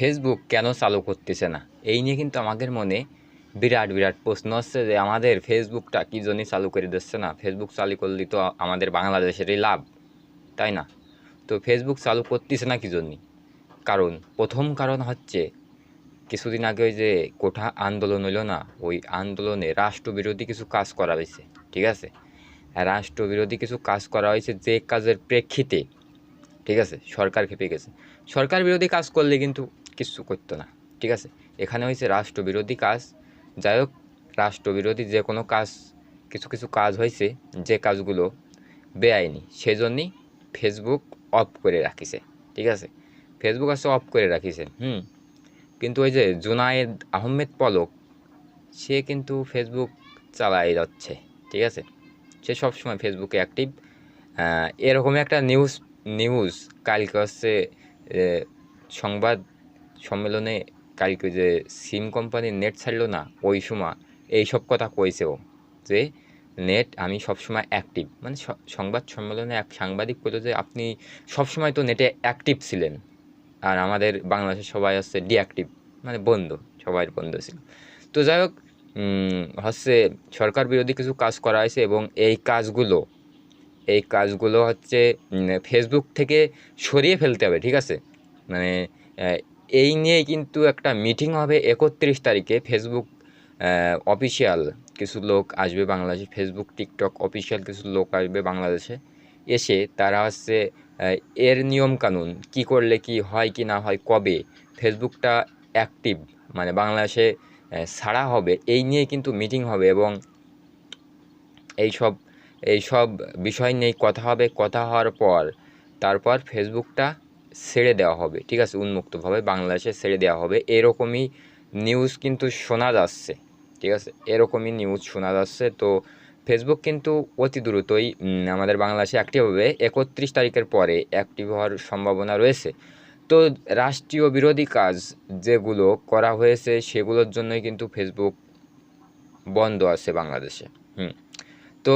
Facebook কেন চালু করতেছে না? এই নিয়ে কিন্তু আমাদের মনে বিরাট বিরাট প্রশ্ন আসছে যে আমাদের ফেসবুকটা কী জন্যই চালু করে দিচ্ছে না? ফেসবুক চালু করলে তো আমাদের বাংলাদেশেরই লাভ, তাই না? তো ফেসবুক চালু করতেছে না কী জন্যে? কারণ, প্রথম কারণ হচ্ছে কিছুদিন আগে ওই যে কোঠা আন্দোলন হলো না, ওই আন্দোলনে রাষ্ট্রবিরোধী কিছু কাজ করা হয়েছে, ঠিক আছে? রাষ্ট্রবিরোধী কিছু কাজ করা হয়েছে যে কাজের প্রেক্ষিতে, ঠিক আছে? সরকার খেপে গেছে। সরকার বিরোধী কাজ করলে কিন্তু কিছু করতো না। ঠিক আছে? এখানে হয়েছে রাষ্ট্রবিরোধী কাজ। যাই হোক, রাষ্ট্রবিরোধী যে কোনো কাজ, কিছু কিছু কাজ হয়েছে যে কাজগুলো বেআইনি সেই জন্যই ফেসবুক অফ করে রাখিছে। ঠিক আছে? ফেসবুক আছে অফ করে রাখিছে। হুম? কিন্তু ওই যে জুনায়েদ আহমেদ পলক, সে কিন্তু ফেসবুক চালাই যাচ্ছে। ঠিক আছে? সে সবসময় ফেসবুকে অ্যাক্টিভ এরকম একটা নিউজ নিউজ কালকে হচ্ছে সংবাদ সম্মেলনে কালকে যে সিম কোম্পানির নেট ছাড়লো না, ওই সময় এইসব কথা কইছে ও, যে নেট আমি সবসময় অ্যাক্টিভ। মানে সংবাদ সম্মেলনে এক সাংবাদিক বলল যে, আপনি সবসময় তো নেটে অ্যাক্টিভ ছিলেন আর আমাদের বাংলাদেশের সবাই হচ্ছে ডিঅ্যাক্টিভ মানে বন্ধ, সবাই বন্ধ ছিল। তো যাই হোক হচ্ছে সরকার বিরোধী কিছু কাজ করা হয়েছে এবং এই কাজগুলো এই কাজগুলো হচ্ছে ফেসবুক থেকে সরিয়ে ফেলতে হবে, ঠিক আছে? মানে এই নিয়ে কিন্তু একটা মিটিং হবে একত্রিশ তারিখে ফেসবুক অফিসিয়াল কিছু লোক আসবে বাংলাদেশে। ফেসবুক টিকটক অফিসিয়াল কিছু লোক আসবে বাংলাদেশে। এসে তারা হচ্ছে এর নিয়মকানুন কি করলে কি হয় কি না হয়, কবে ফেসবুকটা অ্যাক্টিভ মানে বাংলাদেশে ছাড়া হবে, এই নিয়ে কিন্তু মিটিং হবে এবং এইসব এইসব বিষয় নিয়ে কথা হবে। কথা হওয়ার পর, তারপর ফেসবুকটা ছেড়ে দেওয়া হবে, ঠিক আছে? উন্মুক্তভাবে বাংলাদেশে ছেড়ে দেওয়া হবে। এরকমই নিউজ কিন্তু শোনা যাচ্ছে, ঠিক আছে? এরকমই নিউজ শোনা যাচ্ছে। তো ফেসবুক কিন্তু অতি দ্রুতই আমাদের বাংলাদেশে অ্যাক্টিভ হবে। একত্রিশ তারিখের পরে অ্যাক্টিভ হওয়ার সম্ভাবনা রয়েছে। তো রাষ্ট্রীয় বিরোধী কাজ যেগুলো করা হয়েছে, সেগুলোর জন্যই কিন্তু ফেসবুক বন্ধ আছে বাংলাদেশে, হুম। তো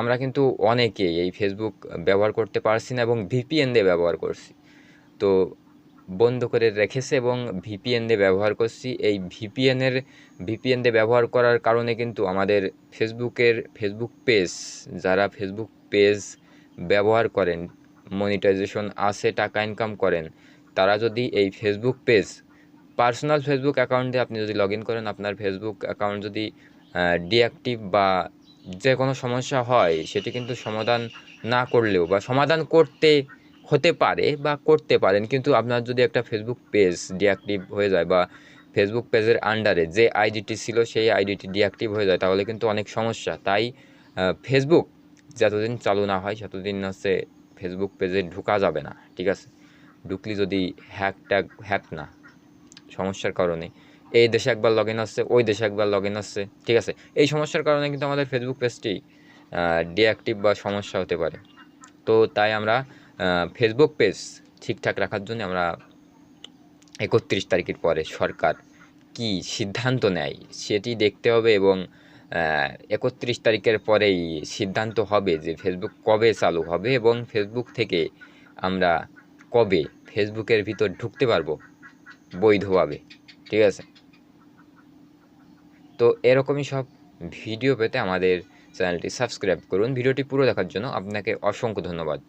আমরা কিন্তু অনেকেই এই ফেসবুক ব্যবহার করতে পারছি না এবং ভিপিএন দিয়ে ব্যবহার করছি। তো বন্ধ করে রেখেছে এবং ভিপিএন দিয়ে ব্যবহার করছি। এই ভিপিএনের ভিপিএন দিয়ে ব্যবহার করার কারণে কিন্তু আমাদের ফেসবুকের ফেসবুক পেজ, যারা ফেসবুক পেজ ব্যবহার করেন মনিটাইজেশন আছে টাকা ইনকাম করেন, তারা যদি এই Facebook page personal Facebook account আপনি যদি লগ করেন, আপনার ফেসবুক অ্যাকাউন্ট যদি ডিঅ্যাক্টিভ বা যে কোনো সমস্যা হয়, সেটি কিন্তু সমাধান না করলেও বা সমাধান করতে হতে পারে বা করতে পারেন। কিন্তু আপনার যদি একটা ফেসবুক পেজ ডিঅ্যাক্টিভ হয়ে যায় বা ফেসবুক পেজের আন্ডারে যে আইডিটি ছিল সেই আইডিটি ডিঅ্যাক্টিভ হয়ে যায়, তাহলে কিন্তু অনেক সমস্যা। তাই ফেসবুক যতদিন চালু না হয় ততদিন হচ্ছে ফেসবুক পেজে ঢুকা যাবে না, ঠিক আছে? ঢুকলি যদি হ্যাক ট্যাক হ্যাক না, সমস্যার কারণে। এই দেশে একবার লগ ইন আসছে, ওই দেশে একবার লগ ইন আসছে, ঠিক আছে? এই সমস্যার কারণে কিন্তু আমাদের ফেসবুক পেজটি ডিঅ্যাক্টিভ বা সমস্যা হতে পারে। তো তাই আমরা ফেসবুক পেজ ঠিকঠাক রাখার জন্য আমরা একত্রিশ তারিখের পরে সরকার কি সিদ্ধান্ত নেয় সেটি দেখতে হবে এবং একত্রিশ তারিখের পরেই সিদ্ধান্ত হবে যে ফেসবুক কবে চালু হবে এবং ফেসবুক থেকে আমরা কবে ফেসবুকের ভিতর ঢুকতে পারব বৈধভাবে, ঠিক আছে? তো এরকমই সব ভিডিও পেতে আমাদের চ্যানেলটি সাবস্ক্রাইব করুন। ভিডিওটি পুরো দেখার জন্য আপনাকে অসংখ্য ধন্যবাদ।